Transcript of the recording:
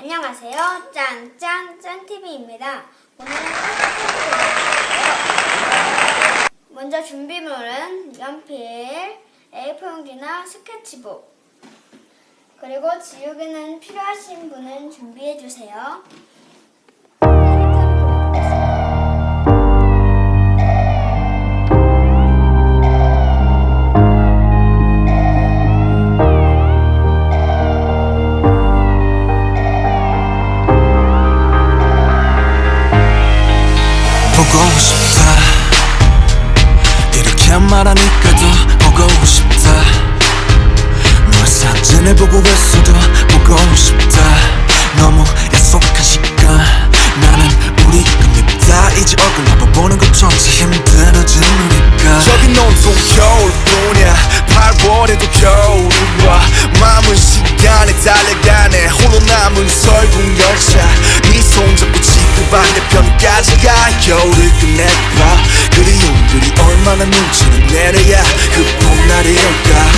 안녕하세요. 짠짠 짠TV입니다. 오늘은 짠TV인데요. 먼저 준비물은 연필, A4 용지나 스케치북, 그리고 지우개는 필요하신 분은 준비해 주세요. 보고 싶다. 이렇게 말하니까 더 보고 싶다. 널 사진을 보고 있어도 보고 싶다. 너무 약속한 시간 나는 우리 겁니다. 이제 얼굴 한번 보는 것조차 우리가. 저긴 온통 겨울뿐이야. 8월에도 겨울 반대편까지 가. 겨울을 끝내봐. 그리움들이 얼마나 눈치를 내려야 그 봄날이 올까